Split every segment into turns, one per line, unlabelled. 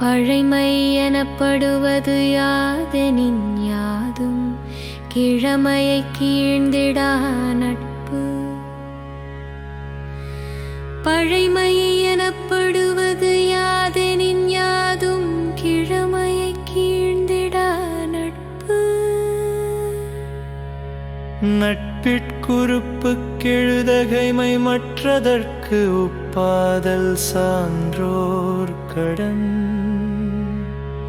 பழைமை எனப்படுவது யாதெனின் யாதும்? கிழமையை கீழ்ந்திடா நட்பு. பழைமை எனப்படுவது யாதெனின் யாதும்? கிழமையை கீழ்ந்திடா நட்பு.
நட்பிற்குறுப்பு கெழுதகைமை மற்றதற்கு உப்பாதல் சான்றோர் கடன்.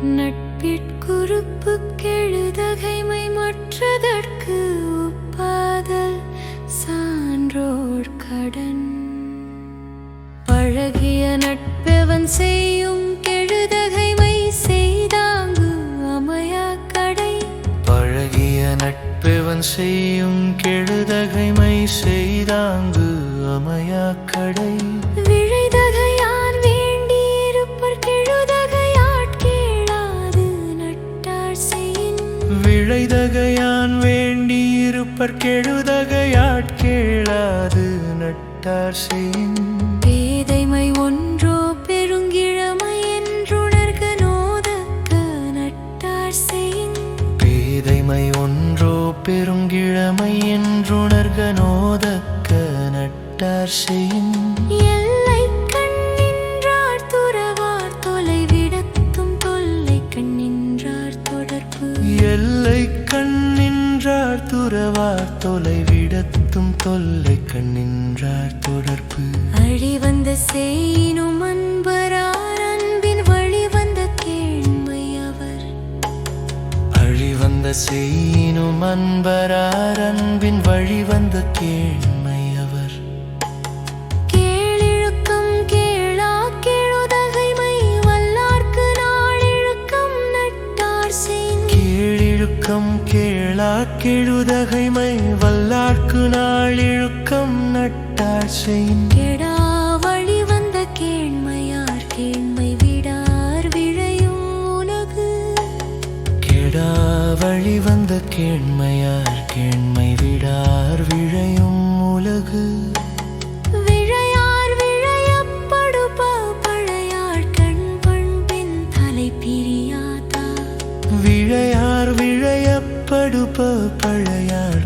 நட்பிற்குறுப்பு கெழுதகைமை மற்றதற்கு ஒப்பாதல் சான்றோர் கடன். பழகிய நட்பெவன் செய்யும் கெழுதகைமை செய்தாங்கு அமையா கடை.
பழகிய நட்பெவன் செய்யும் கெழுதகைமை செய்தாங்கு அமையா கடை.
விழைதகையான் வேண்டியிருப்பர் கெழுதகையாட் கேளாது நட்டார் செய்யின் பேதைமை ஒன்றோ பெருங்கிழமை என்றுணர்க நோதக்க நட்டார் செய்யின்
பேதைமை ஒன்றோ பெருங்கிழமை என்றுணர்க நோதக்க நட்டார் செய்யின்
துறவார் தொலைவிடத்தும் தொல்லை கண்ணின்றார் தொடர்பு. அழிவந்த செய்யினும் அன்பரார் அன்பின் வழிவந்த கேண்மை அவர்.
அழிவந்த செய்யினும் அன்பரார் அன்பின் வழிவந்த கேண்மை கீழிழுக்கம் கேளா கெழுதகைமை வல்லார்க்கு நாளிழுக்கம் நட்டார் செய்யின்
கெடா வழி வந்த கேண்மையார் கேண்மை விடார் விழையும் உலகு
கெடா வழி வந்த கேண்மையார் கேண்மை
விழையார் விழையப்படுப பழையார்